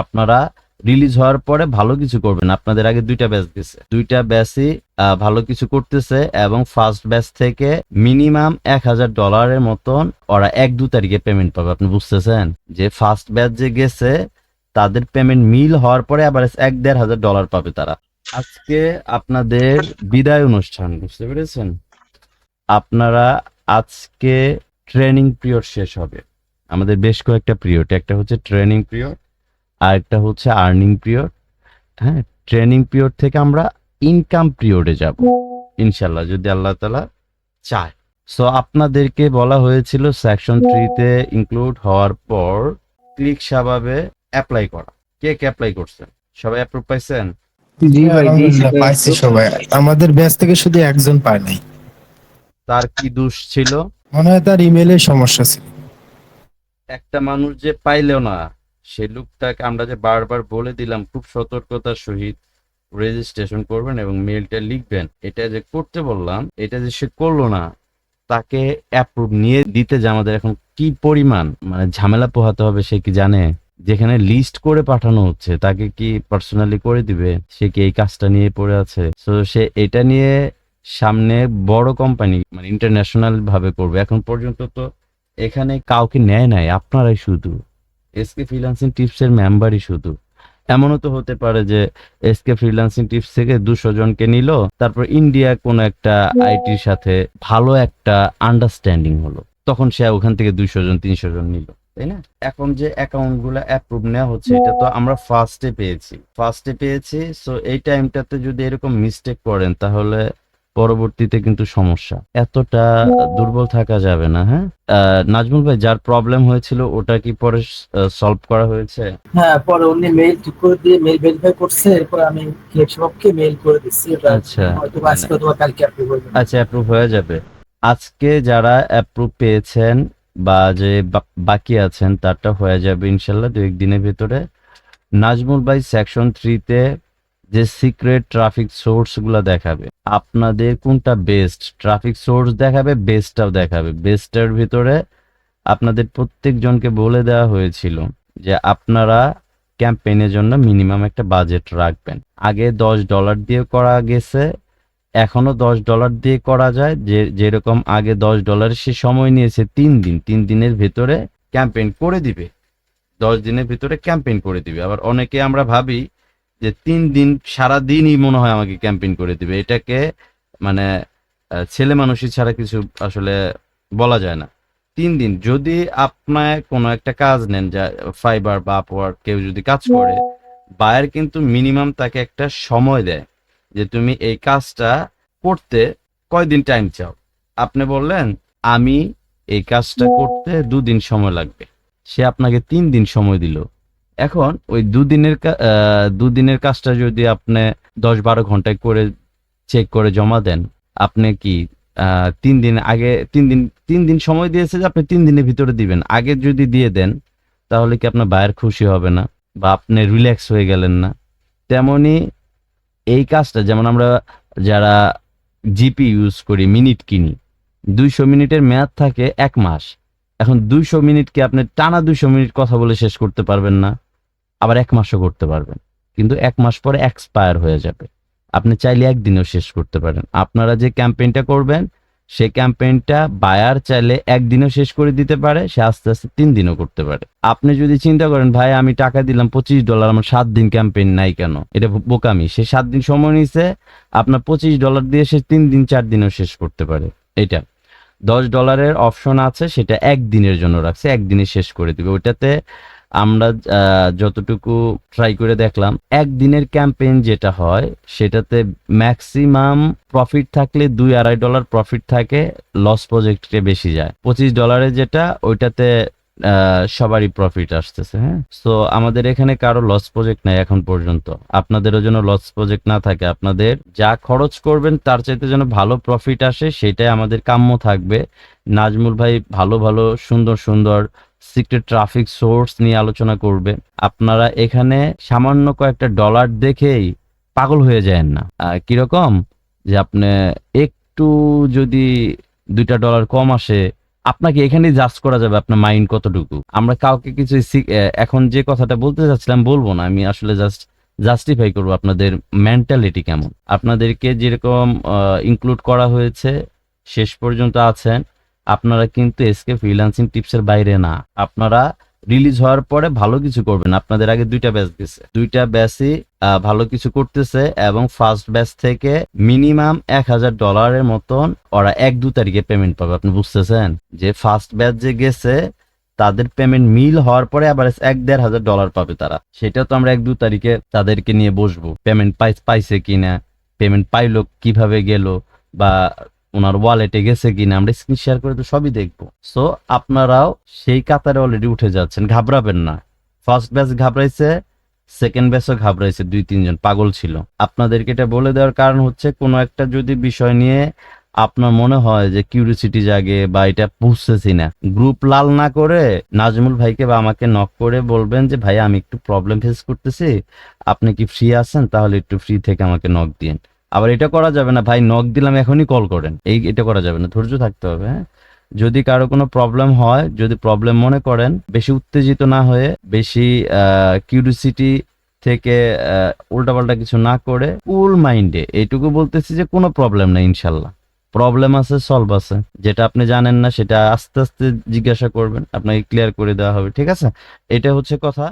আপনারা রিলিজ হওয়ার পরে ভালো কিছু করবেন। আপনাদের আগে দুইটা ব্যাচ গেছে দুইটা ব্যাচই ভালো কিছু করতেছে এবং ফার্স্ট ব্যাচ থেকে মিনিমাম এক হাজার ডলারের মতন ওরা এক দু তারিখে পেমেন্ট পাবে। আপনি বুঝতেছেন? যে ফার্স্ট ব্যাচ যে গেছে, তাদের পেমেন্ট মিল হওয়ার পরে আবার এক দেড় হাজার ডলার পাবে তারা। আজকে আপনাদের বিদায় অনুষ্ঠান, বুঝতে পেরেছেন? আপনারা আজকে ট্রেনিং পিরিয়ড শেষ হবে। আমাদের বেশ কয়েকটা পিরিয়ড একটা হচ্ছে ট্রেনিং পিরিয়ড আর একটা হচ্ছে আর্নিং পিরিয়ড হ্যাঁ? ট্রেনিং পিরিয়ড থেকে আমরা ইনকাম পিরিয়ডে যাব ইনশাল্লাহ যদি আল্লাহ তালা চায়। সো আপনাদেরকে বলা হয়েছিল সেকশন থ্রিতে ইনক্লুড হওয়ার পর ক্লিক সাবাবে অ্যাপ্লাই করা। কে কে অ্যাপ্লাই করছেন সবাই অ্যাপ্রুভ পাইছেন? জি ভাই জি আলহামদুলিল্লাহ, পাইছি সবাই। আমাদের ব্যাচ থেকে শুধু একজন পায় নাই। তার কি দোষ ছিল? মনে হয় তার ইমেলের সমস্যা ছিল। একটা মানুষ যে পাইলেও না। সে লোকটাকে আমরা যে বারবার বলে দিলাম, খুব সতর্কতার সহিত রেজিস্ট্রেশন করবেন এবং মেলটা লিখবেন। এটা যে করতে বললাম, এটা যে সে করল না, তাকে অ্যাপ্রুভ নিয়ে দিতে যে আমাদের এখন কি পরিমাণ মানে ঝামেলা পোহাতে হবে সে কি জানে? যেখানে লিস্ট করে পাঠানো হচ্ছে, তাকে কি পার্সোনালি করে দিবে? সে কি এই কাজটা নিয়ে পড়ে আছে? তো সে এটা নিয়ে সামনে বড় কোম্পানি মানে ইন্টারন্যাশনাল ভাবে করবে। এখন পর্যন্ত তো এখানে কাউকে নেয় নাই, আপনারাই শুধু। এসকে ফ্রিল্যান্সিং টিপসের মেম্বারই শুধু। এমনও তো হতে পারে যে এসকে ফ্রিল্যান্সিং টিপস থেকে দুশো জনকে নিল, তারপর ইন্ডিয়া কোনো একটা আইটির সাথে ভালো একটা আন্ডারস্ট্যান্ডিং হলো। তখন সে ওখান থেকে দুইশো জন, তিনশো জন নিল, তাই না? এখন যে অ্যাকাউন্টগুলো অ্যাপ্রুভ নেওয়া হচ্ছে, এটা তো আমরা ফার্স্টে পেয়েছি। ফার্স্টে পেয়েছি সো এই টাইমটাতে যদি এরকম মিস্টেক করেন, তাহলে পরবর্তীতে কিন্তু সমস্যা। এতটা দুর্বল থাকা যাবে না হ্যাঁ? নাজমুল ভাই যার প্রবলেম হয়েছিল ওটা কি পরে সলভ করা হয়েছে? হ্যাঁ পরে উনি মেইল ঠিক করে দিয়ে মেইল ভেরিফাই করছে এরপর আমি ক্লিক সবকে মেইল করে দিচ্ছি। আচ্ছা। হয়তো আজকে অথবা কালকে আপনি বলবেন আচ্ছা অ্যাপ্রুভ হয়ে যাবে। আজকে যারা অ্যাপ্রুভ পেয়েছেন বা যে বাকি আছেন তারটা হয়ে যাবে ইনশাল্লাহ দু একদিনের ভিতরে। নাজমুল ভাই সেকশন থ্রিতে যে সিক্রেট ট্রাফিক সোর্সগুলা দেখাবে, আপনাদের কোনটা বেস্ট ট্রাফিক সোর্স দেখাবে বেস্টটাও দেখাবে। বেস্টের ভিতরে আপনাদের প্রত্যেকজনকে বলে দেওয়া হয়েছিল যে আপনারা ক্যাম্পেইনের জন্য মিনিমাম একটা বাজেট রাখবেন। আগে দশ ডলার দিয়ে করা গেছে, এখনও দশ ডলার দিয়ে করা যায়। যে, যেরকম আগে দশ ডলার সে সময় নিয়েছে তিন দিন, তিন দিনের ভেতরে ক্যাম্পেইন করে দিবে। দশ দিনের ভিতরে ক্যাম্পেইন করে দিবে। আবার অনেকে আমরা ভাবি যে তিন দিন, সারা দিনই মনে হয় আমাকে ক্যাম্পেইন করে দিবে। এটাকে মানে ছেলে মানুষই ছাড়া কিছু আসলে বলা যায় না। তিন দিন, যদি আপনার কোনো একটা কাজ নেন, যা ফাইবার বা আপওয়ার্ক, কেউ যদি কাজ করে, বায়ার কিন্তু মিনিমাম তাকে একটা সময় দেয় যে তুমি এই কাজটা করতে কয়দিন টাইম চাও। আপনি বললেন, আমি এই কাজটা করতে দুদিন সময় লাগবে। সে আপনাকে তিন দিন সময় দিল। এখন ওই দুদিনের দুদিনের কাজটা যদি আপনি দশ বারো ঘন্টায় করে চেক করে জমা দেন, আপনি কি তিন দিন আগে, তিন দিন তিন দিন সময় দিয়েছে যে আপনি তিন দিনের ভিতরে দিবেন। আগে যদি দিয়ে দেন, তাহলে কি আপনার বায়ের খুশি হবে না বা আপনি রিল্যাক্স হয়ে গেলেন না? তেমনি এই কাজটা, যেমন আমরা যারা জিপি ইউজ করি মিনিট কিনি, দুইশো মিনিটের মেয়াদ থাকে এক মাস। এখন দুইশো মিনিটকে আপনি টানা দুইশো মিনিট কথা বলে শেষ করতে পারবেন না? আবার এক মাসও করতে পারবেন। কিন্তু এক মাস পরে এক্সপায়ার হয়ে যাবে। আপনি চাইলে একদিনেও শেষ করতে পারেন। আপনারা যে ক্যাম্পেইনটা করবেন, সেই ক্যাম্পেইনটা বায়ার চাইলে একদিনও শেষ করে দিতে পারে, সে আস্তে আস্তে তিন দিনও করতে পারে। আপনি যদি চিন্তা করেন, ভাই, আমি টাকা দিলাম, পঁচিশ ডলার আমার সাত দিন ক্যাম্পেইন নাই কেন? এটা বোকামি। সে সাত দিন সময় নিছে আপনার পঁচিশ ডলার দিয়ে সে তিন দিন, চার দিনও শেষ করতে পারে। এটা। দশ ডলারের অপশন আছে, সেটা একদিনের জন্য রাখছে, একদিনে শেষ করে দিবে। ওইটাতে আমরা যতটুকু ট্রাই করে দেখলাম, একদিনের ক্যাম্পেইন যেটা হয়, সেটাতে ম্যাক্সিমাম প্রফিট থাকলে দুই আড়াই ডলার প্রফিট থাকে লস প্রজেক্টে বেশি যায়। পঁচিশ ডলারে যেটা, ওইটাতে সবারই প্রফিট আসতেছে হ্যাঁ? সো আমাদের এখানে কারও লস প্রজেক্ট নাই এখন পর্যন্ত। আপনাদেরও যেন লস প্রজেক্ট না থাকে, আপনাদের যা খরচ করবেন, তার চাইতে যেন ভালো প্রফিট আসে, সেটাই আমাদের কাম্য থাকবে। নাজমুল ভাই ভালো ভালো, সুন্দর সুন্দর সিক্রেট ট্রাফিক সোর্স নিয়ে আলোচনা করবে। আপনারা এখানে সামান্য কয়েকটা ডলার দেখেই পাগল হয়ে যায় না। কীরকম যে আপনি একটু যদি দুইটা ডলার কম আসে, আপনাকে এখানেই জাজ করা যাবে আপনার মাইন্ড কতটুকু। আমরা কাউকে কিছু এখন যে কথাটা বলতে চাচ্ছিলাম, বলব না। আমি আসলে জাস্ট জাস্টিফাই করব আপনাদের মেন্টালিটি কেমন। আপনাদেরকে যেরকম ইনক্লুড করা হয়েছে, শেষ পর্যন্ত আছেন। আপনারা কিন্তু এসকে ফ্রিল্যান্সিং টিপসের বাইরে না। আপনারা রিলিজ হওয়ার পরে ভালো কিছু করবেন। আপনাদের আগে দুইটা ব্যাচ গেছে দুইটা ব্যাচই ভালো কিছু করতেছে এবং ফার্স্ট ব্যাচ থেকে মিনিমাম এক হাজার ডলারের মতন ওরা এক দু তারিখে পেমেন্ট পাবে। আপনি বুঝতেছেন? যে ফার্স্ট ব্যাচ যে গেছে, তাদের পেমেন্ট মিল হওয়ার পরে আবার এক দেড় হাজার ডলার পাবে তারা। সেটা তো আমরা এক দু তারিখে তাদেরকে নিয়ে বসবো। পেমেন্ট পাই, পাইছে কিনা পেমেন্ট পাইলো কীভাবে গেল বা ওনার ওয়ালেটে গেছে কিনা, আমরা স্ক্রিন শেয়ার করে তো সবই দেখব। সো আপনারাও সেই কাতারে অলরেডি উঠে যাচ্ছেন, ঘাবড়াবেন না। ফার্স্ট ব্যাচ ঘাবড়াইছে সেকেন্ড ব্যাচও ঘাবড়াইছে, দুই, তিনজন পাগল ছিল। আপনাদেরকে এটা বলে দেওয়ার কারণ হচ্ছে, কোনো একটা যদি বিষয় নিয়ে আপনার মনে হয় যে কিউরিসিটি জাগে বা এটা বুঝতেছি না গ্রুপ লাল না করে নাজমুল ভাইকে বা আমাকে নক করে বলবেন যে, ভাই, আমি একটু প্রবলেম ফেস করতেছি, আপনি কি ফ্রি আছেন? তাহলে একটু ফ্রি থেকে আমাকে নক দিন আবার এটা করা যাবে না, ভাই নক দিলাম এখনই কল করেন। এই, এটা করা যাবে না, ধৈর্য থাকতে হবে হ্যাঁ? যদি কারও কোনো প্রবলেম হয়, যদি প্রবলেম মনে করেন, বেশি উত্তেজিত না হয়ে, বেশি কিউরিসিটি থেকে উল্টাপাল্টা কিছু না করে কুল মাইন্ডে এইটুকু বলতেছি যে কোনো প্রবলেম নেই, ইনশাল্লাহ। প্রবলেম আছে সলভ আছে। যেটা আপনি জানেন না, সেটা আস্তে আস্তে জিজ্ঞাসা করবেন, আপনাকে ক্লিয়ার করে দেওয়া হবে, ঠিক আছে? এটা হচ্ছে কথা।